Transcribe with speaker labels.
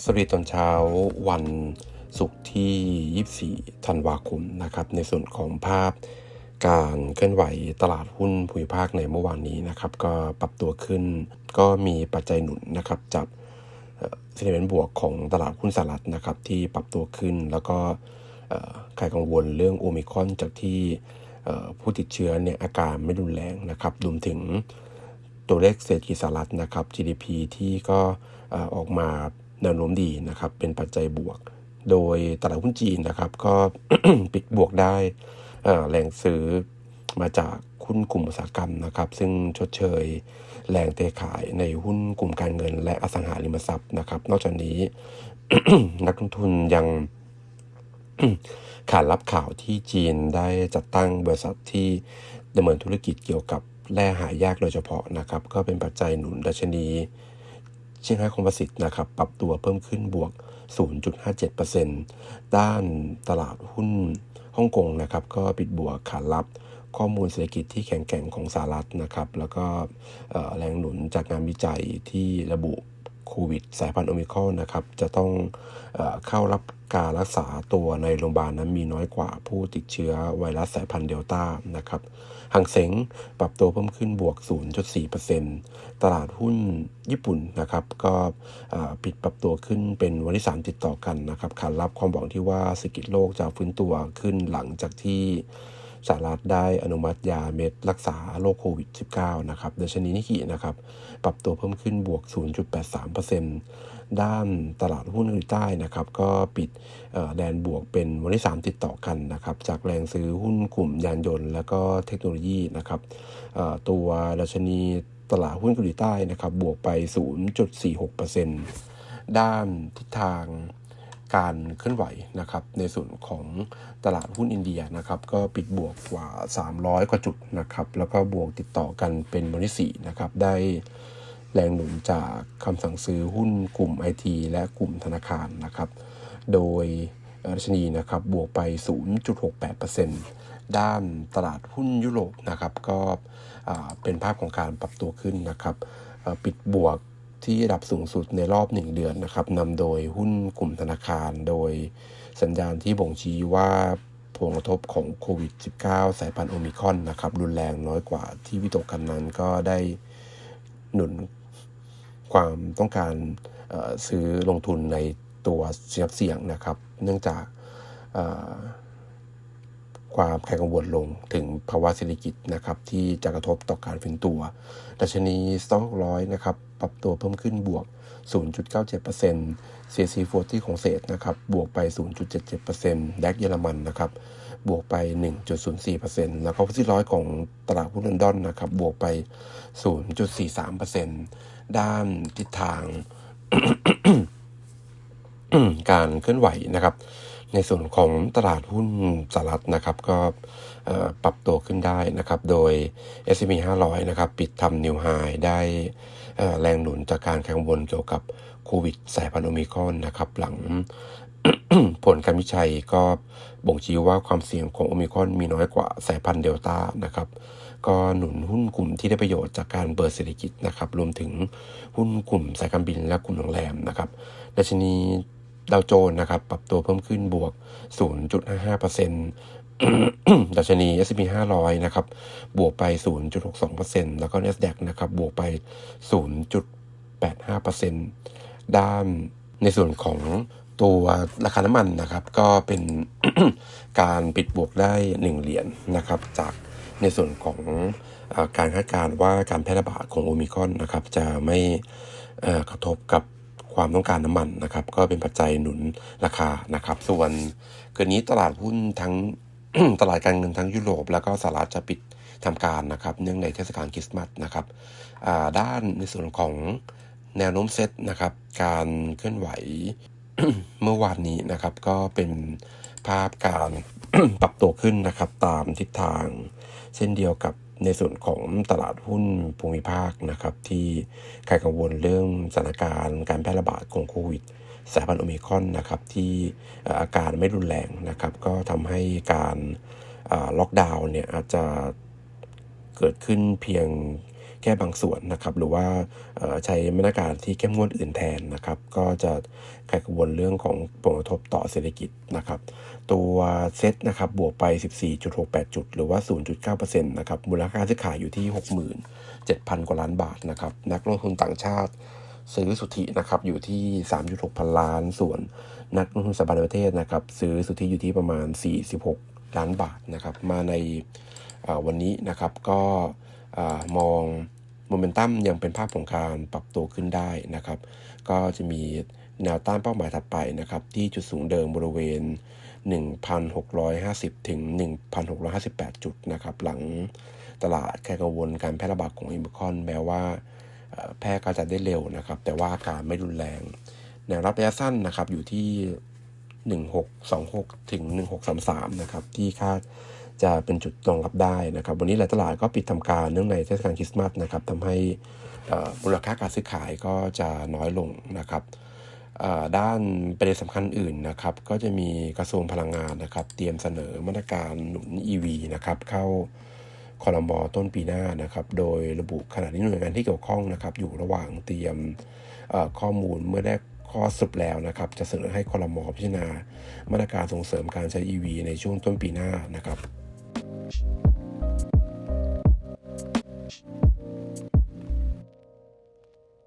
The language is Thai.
Speaker 1: สวัสดีตอนเช้าวันศุกร์ที่ 24 ธันวาคมนะครับ ในส่วนของภาพการเคลื่อนไหวตลาดหุ้นภูมิภาคในเมื่อวานนี้นะครับ ก็ปรับตัวขึ้น ก็มีปัจจัยหนุนนะครับจากเซนิเมนต์บวกของตลาดหุ้นสหรัฐนะครับ ที่ปรับตัวขึ้นแล้วก็เอ่อใครกังวลเรื่องโอมิคอนจากที่ ผู้ติดเชื้อเนี่ยอาการไม่รุนแรงนะครับรวมถึงตัวเลขเศรษฐกิจสหรัฐนะครับ GDP ที่ก็ออกมาแนวโน้มดีนะครับ เป็นปัจจัยบวก โดยตลาดหุ้นจีนนะครับ ก็ปิดบวกได้เอ่อแรงซื้อมาจากหุ้นกลุ่มอุตสาหกรรมนะครับ ซึ่งชดเชยแรงเทขายในหุ้นกลุ่มการเงิน และอสังหาริมทรัพย์นะครับ นอกจากนี้นักลงทุนยัง ขานรับข่าวที่จีนได้จัดตั้งบริษัทที่ดำเนินธุรกิจเกี่ยวกับแร่หายากโดยเฉพาะนะครับ ก็เป็นปัจจัยหนุนดัชนีเชียงไฮ้คอมโพสิตนะครับ ปรับตัวเพิ่มขึ้นบวก 0.57%ด้านตลาดหุ้นฮ่องกงนะครับ ก็ปิดบวกขานรับข้อมูลเศรษฐกิจที่แข็งแกร่งของสหรัฐนะครับ แล้วก็แรงหนุนจากงานวิจัยที่ระบุ โควิดสายพันธุ์โอมิครอนนะครับจะต้องเอเข้ารับการรักษาตัวในโรงพยาบาลนั้นมีน้อยกว่าผู้ติดเชื้อไวรัสสายพันธุ์เดลต้านะครับหังเสงปรับตัวเพิ่มขึ้นบวก 0.4%ตลาดหุ้นญี่ปุ่นนะครับก็ปิดปรับตัวขึ้นเป็นวันที่ 3 ติดต่อกันนะครับขานรับความหวังที่ว่าเศรษฐกิจโลกจะฟื้นตัวขึ้นหลังจากที่ สหรัฐได้อนุมัติยาเม็ดรักษาโรคโควิด -19 นะครับดัชนีนิกินะครับ ปรับตัวเพิ่มขึ้นบวก 0.83%ด้านตลาดหุ้นเกาหลีใต้นะครับ ก็ปิดแดนบวกเป็นวันที่ 3 ติดต่อกันนะครับ จากแรงซื้อหุ้นกลุ่มยานยนต์ แล้วก็เทคโนโลยีนะครับตัวดัชนีตลาดหุ้นเกาหลีใต้นะครับ บวกไป 0.46%ด้านทิศทาง การเคลื่อนไหวนะครับในส่วนของตลาดหุ้นอินเดียนะครับก็ปิดบวกกว่า 300 กว่าจุดนะครับแล้วก็บวกติดต่อกันเป็นวันที่4นะครับได้แรงหนุนจากคำสั่งซื้อหุ้นกลุ่ม IT และกลุ่มธนาคารนะครับโดยดัชนีนะครับบวกไป 0.68%ด้านตลาดหุ้นยุโรปนะครับก็เป็นภาพของการปรับตัวขึ้นนะครับปิดบวก ที่ระดับสูงสุดในรอบ 1 เดือนนะครับนำโดยหุ้นกลุ่มธนาคาร โดยสัญญาณที่บ่งชี้ว่าผลกระทบของโควิด -19 สายพันธุ์โอมิคอนนะครับ รุนแรงน้อยกว่าที่วิตกกันนั้นก็ได้หนุนความต้องการซื้อลงทุนในตัวเสียบเสี่ยงนะครับ เนื่องจาก ความแข่งกังวลลงถึงภาวะเศรษฐกิจนะครับที่จะกระทบต่อการฟื้นตัว ดัชนีสต็อกร้อยนะครับปรับตัวเพิ่มขึ้นบวก 0.97% CAC 40ของเศษนะครับบวกไป 0.77%แดกเยอรมันนะครับบวกไป 1.04%แล้วก็ฟุตซี่ร้อยของตลาดหุ้นลอนดอนนะครับบวกไป 0.43%ด้านทิศทางการเคลื่อนไหวนะครับ ในส่วนของตลาดหุ้นสหรัฐนะครับก็ปรับตัวขึ้นได้นะครับ โดย S&P 500 นะครับ ปิดทำนิวไฮได้แรงหนุนจากการแข่งวนเกี่ยวกับโควิดสายพันธุ์โอมิครอนนะครับ หลังผลการวิจัยก็บ่งชี้ว่าความเสี่ยงของโอมิครอนมีน้อยกว่าสายพันธุ์เดลต้านะครับ ก็หนุนหุ้นกลุ่มที่ได้ประโยชน์จากการเปิดเศรษฐกิจนะครับ รวมถึงหุ้นกลุ่มสายการบินและกลุ่มโรงแรมนะครับดัชนี ดาวโจนส์นะครับ ปรับตัวเพิ่มขึ้นบวก 0.55%ดัชนี S&P 500 นะครับ บวกไป 0.62%แล้วก็ NASDAQ นะครับ บวกไป 0.85%ด้านในส่วนของตัวราคาน้ำมันนะครับ ก็เป็นการปิดบวกได้ 1 เหรียญนะครับ จากในส่วนของอการคาดการณ์ว่าการแพร่ระบาดของโอมิคอนนะครับ จะไม่กระทบกับ ความต้องการน้ำมันนะครับ ก็เป็นปัจจัยหนุนราคานะครับ ส่วนคืนนี้ตลาดหุ้นทั้งตลาดการเงินทั้งยุโรป แล้วก็สหรัฐจะปิดทำการนะครับ เนื่องในเทศกาลคริสต์มาสนะครับด้านในส่วนของแนวโน้มเซตนะครับ การเคลื่อนไหวเมื่อวานนี้นะครับ ก็เป็นภาพการปรับตัวขึ้นนะครับ ตามทิศทางเช่นเดียวกับ ในส่วนของตลาดหุ้นภูมิภาคนะครับ ที่ใครกังวลเรื่องสถานการณ์การแพร่ระบาดของโควิดสายพันธุ์โอมิครอนนะครับที่อาการไม่รุนแรงนะครับ ก็ทำให้การล็อกดาวน์เนี่ยอาจจะเกิดขึ้นเพียง แค่บางส่วนนะครับ หรือว่าใช้มาตรการที่เข้มงวดอื่นแทนนะครับ ก็จะคลายกังวลเรื่องของผลกระทบต่อเศรษฐกิจนะครับ ตัวเซ็ตนะครับบวกไป 14.68 จุด หรือว่า 0.9%นะครับมูลค่าซื้อขายอยู่ที่ 67,000 กว่าล้านบาทนะครับ นักลงทุนต่างชาติซื้อสุทธินะครับอยู่ที่ 3.6 พันล้าน ส่วนนักลงทุนสถาบันประเทศนะครับ ซื้อสุทธิอยู่ที่ประมาณ 46 ล้านบาทนะครับ มาในวันนี้นะครับก็ อมองโมเมนตัมยังเป็นภาพของการปรับตัวขึ้นได้นะครับ ก็จะมีแนวต้านเป้าหมายถัดไปนะครับ ที่จุดสูงเดิมบริเวณ 1,650 ถึง 1,658 จุดนะครับ หลังตลาดแค่กังวลการแพร่ระบาดของอิมคอนแม้ว่าแพร่กระจายได้เร็วนะครับ แต่ว่าอาการไม่รุนแรงแนวรับระยะสั้นนะครับอยู่ที่ 1626 ถึง 1633 นะครับ ที่คาด จะเป็นจุดรองรับได้นะครับ วันนี้หลายตลาดก็ปิดทำการเนื่องในเทศกาลคริสต์มาสนะครับทำให้มูลค่าการซื้อขายก็จะน้อยลงนะครับด้านประเด็นสำคัญอื่นนะครับ ก็จะมีกระทรวงพลังงานนะครับ เตรียมเสนอมาตรการหนุน EV นะครับเข้าคอรมอต้นปีหน้านะครับ โดยระบุขณะนี้หน่วยงานที่เกี่ยวข้องนะครับ อยู่ระหว่างเตรียมข้อมูลเมื่อได้ข้อสรุปแล้วนะครับ จะเสนอให้คอรมอพิจารณามาตรการส่งเสริมการใช้ EV ในช่วงต้นปีหน้านะครับ